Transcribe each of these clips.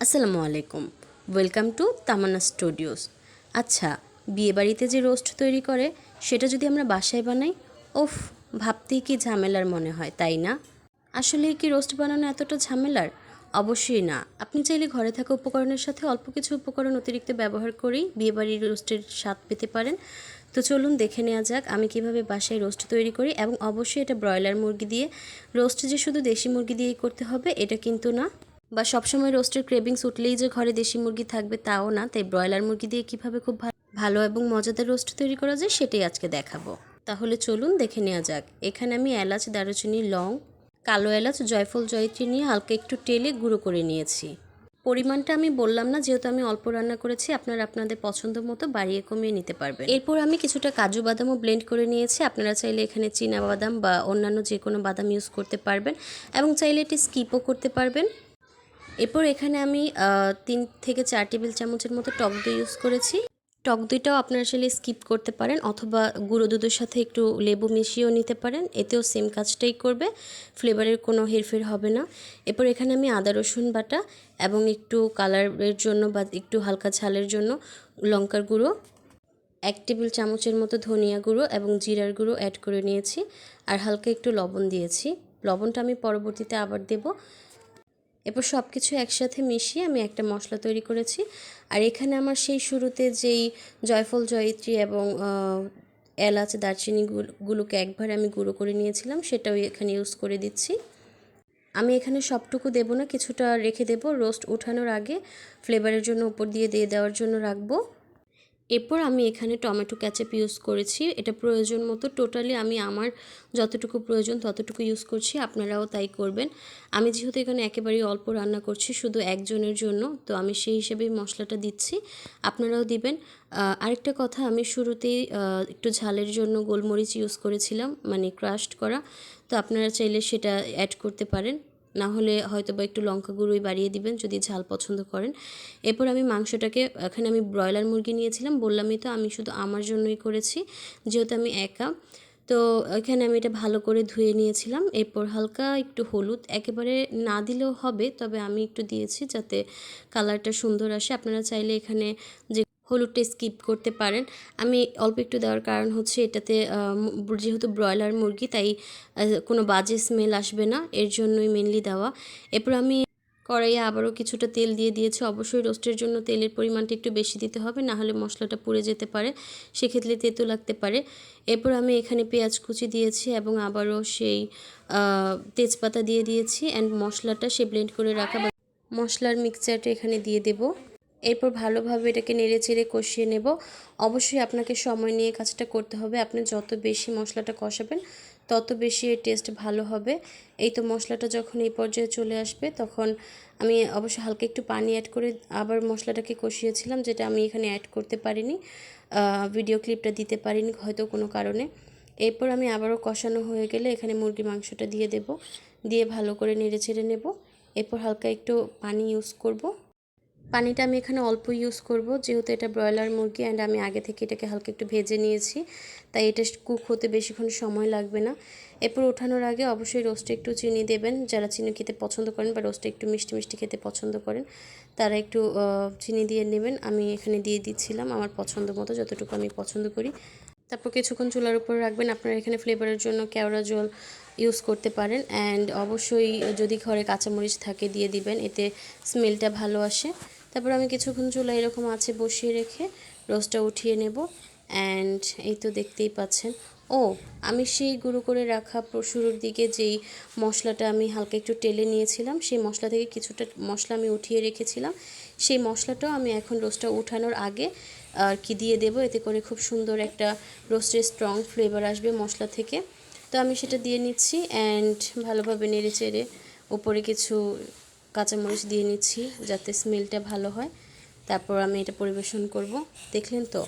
আসসালামু আলাইকুম। Welcome to Tamannaah studios আচ্ছা বিয়েবাড়িতে যে রোস্ট তৈরি করে, সেটা যদি আমরা বাসায় বানাই ওফ ভাবতেই কি ঝামেলার মনে হয়, তাই না? আসলে কি রোস্ট বানানো এতটা ঝামেলার? অবশ্যই না। আপনি চাইলে ঘরে থাকা উপকরণের সাথে অল্প কিছু উপকরণ অতিরিক্ত ব্যবহার করেই বিয়েবাড়ির রোস্টের স্বাদ পেতে পারেন। তো চলুন দেখে নেওয়া যাক, আমি কীভাবে বাসায় রোস্ট তৈরি করি এবং অবশ্যই এটা ব্রয়লার মুরগি দিয়ে, রোস্ট যে শুধু দেশি মুরগি দিয়েই করতে হবে, এটা কিন্তু না। বা সবসময় রোস্টের ক্রেভিংস উঠলেই যে ঘরে দেশি মুরগি থাকবে তাও না, তাই ব্রয়লার মুরগি দিয়ে কীভাবে খুব ভালো এবং মজাদার রোস্ট তৈরি করা যায় সেটাই আজকে দেখাবো। তাহলে চলুন দেখে নেওয়া যাক। এখানে আমি এলাচ, দারুচিনি, লং, কালো এলাচ, জয়ফল, জয়ত্রী নিয়ে হালকা একটু তেলে গুঁড়ো করে নিয়েছি। পরিমাণটা আমি বললাম না, যেহেতু আমি অল্প রান্না করেছি, আপনারা আপনাদের পছন্দ মতো বাড়িয়ে কমিয়ে নিতে পারবেন। এরপর আমি কিছুটা কাজু বাদামও ব্লেন্ড করে নিয়েছি। আপনারা চাইলে এখানে চীনা বাদাম বা অন্যান্য যে কোনো বাদাম ইউজ করতে পারবেন এবং চাইলে এটি স্কিপও করতে পারবেন। এরপর এখানে আমি তিন থেকে চার টেবিল চামচের মতো টক দই ইউজ করেছি। টক দইটাও আপনারা আসলে স্কিপ করতে পারেন অথবা গুঁড়ো দুধের সাথে একটু লেবু মিশিয়েও নিতে পারেন। এতেও সেম কাজটাই করবে ফ্লেভারের কোনো হেরফের হবে না। এরপর এখানে আমি আদা, রসুন বাটা এবং একটু কালারের জন্য বা একটু হালকা ঝালের জন্য লঙ্কার গুঁড়ো, এক টেবিল চামচের মতো ধনিয়া গুঁড়ো এবং জিরার গুঁড়ো অ্যাড করে নিয়েছি। আর হালকা একটু লবণ দিয়েছি। লবণটা আমি পরবর্তীতে আবার দেবো। এরপর সব কিছু একসাথে মিশিয়ে আমি একটা মশলা তৈরি করেছি। আর এখানে আমার সেই শুরুতে যেই জয়ফল, জয়িত্রী এবং এলাচ, দারচিনি গুল- গুলোকে একবার আমি গুঁড়ো করে নিয়েছিলাম, সেটাও এখানে ইউজ করে দিচ্ছি। আমি এখানে সবটুকু দেবো না, কিছুটা রেখে দেব। রোস্ট ওঠানোর আগে ফ্লেভারের জন্য উপর দিয়ে দিয়ে দেওয়ার জন্য রাখব। এরপর আমি এখানে টমেটো ক্যাচাপ ইউজ করেছি। এটা প্রয়োজন মতো টোটালি আমি আমার যতটুকু প্রয়োজন ততটুকু ইউজ করছি, আপনারাও তাই করবেন। আমি যেহেতু এখানে একেবারেই অল্প রান্না করছি, শুধু একজনের জন্য, তো আমি সেই হিসেবেই মশলাটা দিচ্ছি। আপনারাও দিবেন। আরেকটা কথা, আমি শুরুতেই একটু ঝালের জন্য গোলমরিচ ইউজ করেছিলাম মানে ক্রাশড করা। তো আপনারা চাইলে সেটা অ্যাড করতে পারেন। না হলে হয়তো বা একটু লঙ্কা গুঁড়োই বাড়িয়ে দিবেন যদি ঝাল পছন্দ করেন। এরপর আমি মাংসটাকে, এখানে আমি ব্রয়লার মুরগি নিয়েছিলাম, বললামই তো আমি শুধু আমার জন্যই করেছি, যেহেতু আমি একা। তো এখানে আমি এটা ভালো করে ধুয়ে নিয়েছিলাম, এরপর হালকা একটু হলুদ, একেবারে না দিলেও হবে, তবে আমি একটু দিয়েছি যাতে কালারটা সুন্দর আসে। আপনারা চাইলে এখানে যে হলুদটা স্কিপ করতে পারেন। আমি অল্প একটু দেওয়ার কারণ হচ্ছে এটাতে যেহেতু ব্রয়লার মুরগি, তাই কোনো বাজে স্মেল আসবে না। এর জন্যই মেনলি দেওয়া। এরপর আমি কড়াইয়ে আবারও কিছুটা তেল দিয়ে দিয়েছি। অবশ্যই রোস্টের জন্য তেলের পরিমাণটা একটু বেশি দিতে হবে, না হলে মশলাটা পুড়ে যেতে পারে। সেক্ষেত্রে তেতো লাগতে পারে। এরপর আমি এখানে পেঁয়াজ কুচি দিয়েছি এবং আবারও সেই তেজপাতা দিয়ে দিয়েছি। অ্যান্ড মশলাটা সে ব্লেন্ড করে রাখা মশলার মিক্সচারটা এখানে দিয়ে দেবো। এরপর ভালোভাবে এটাকে নেড়ে চেড়ে কষিয়ে নেব। অবশ্যই আপনাকে সময় নিয়ে কাজটা করতে হবে। আপনি যত বেশি মশলাটা কষাবেন, তত বেশি এর টেস্ট ভালো হবে। এই তো মশলাটা যখন এই পর্যায়ে চলে আসবে, তখন আমি অবশ্যই হালকা একটু পানি অ্যাড করে আবার মশলাটাকে কষিয়েছিলাম, যেটা আমি এখানে অ্যাড করতে পারিনি। ভিডিও ক্লিপটা দিতে পারিনি হয়তো কোনো কারণে। এরপর আমি আবারও কষানো হয়ে গেলে এখানে মুরগি মাংসটা দিয়ে দেব। দিয়ে ভালো করে নেড়ে চেড়ে নেব। এরপর হালকা একটু পানি ইউজ করব। পানিটা আমি এখানে অল্প ইউজ করব। যেহেতু এটা ব্রয়লার মুরগি অ্যান্ড আমি আগে থেকে এটাকে হালকা একটু ভেজে নিয়েছি, তাই এটা কুক হতে বেশিক্ষণ সময় লাগবে না। এরপর ওঠানোর আগে অবশ্যই রোস্টে একটু চিনি দেবেন। যারা চিনি খেতে পছন্দ করেন বা রোস্টে একটু মিষ্টি মিষ্টি খেতে পছন্দ করেন, তারা একটু চিনি দিয়ে নেবেন। আমি এখানে দিয়ে দিচ্ছিলাম আমার পছন্দ মতো, যতটুকু আমি পছন্দ করি। তারপর কিছুক্ষণ চুলার উপর রাখবেন। আপনারা এখানে ফ্লেভারের জন্য কেওড়া জল ইউজ করতে পারেন। অ্যান্ড অবশ্যই যদি ঘরে কাঁচামরিচ থাকে দিয়ে দিবেন, এতে স্মেলটা ভালো আসে। তারপর আমি কিছুক্ষণ চুলা এরকম আছে বসিয়ে রেখে রোস্টটা উঠিয়ে নেব। অ্যান্ড এই তো দেখতেই পাচ্ছেন। ও, আমি সেই গুঁড়ো করে রাখা শুরুর দিকে যেই মশলাটা আমি হালকা একটু টেলে নিয়েছিলাম, সেই মশলা থেকে কিছুটা মশলা আমি উঠিয়ে রেখেছিলাম। সেই মশলাটাও আমি এখন রোস্টটা উঠানোর আগে আর কি দিয়ে দেবো, এতে করে খুব সুন্দর একটা রোস্টের স্ট্রং ফ্লেভার আসবে মশলা থেকে। তো আমি সেটা দিয়ে নিচ্ছি অ্যান্ড ভালোভাবে নেড়ে চেড়ে উপরে কিছু কাঁচামরিচ দিয়ে নিচ্ছি যাতে স্মেলটা ভালো হয়। তারপর আমি এটা পরিবেশন করব, দেখলেন তো?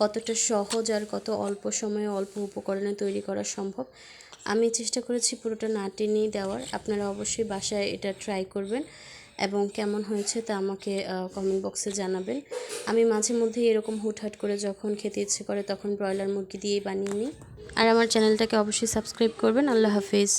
কতটা সহজ আর কত অল্প সময়ে অল্প উপকরণে তৈরি করা সম্ভব, আমি চেষ্টা করেছি পুরোটা না টেনেই দেওয়ার। আপনারা অবশ্যই বাসায় এটা ট্রাই করবেন এবং কেমন হয়েছে তা আমাকে কমেন্ট বক্সে জানাবেন। আমি মাঝে মধ্যে এরকম হুটহাট করে যখন খেতে ইচ্ছে করে তখন ব্রয়লার মুরগি দিয়েই বানিয়ে নিই। আর আমার চ্যানেলটাকে অবশ্যই সাবস্ক্রাইব করবেন। আল্লাহ হাফিজ।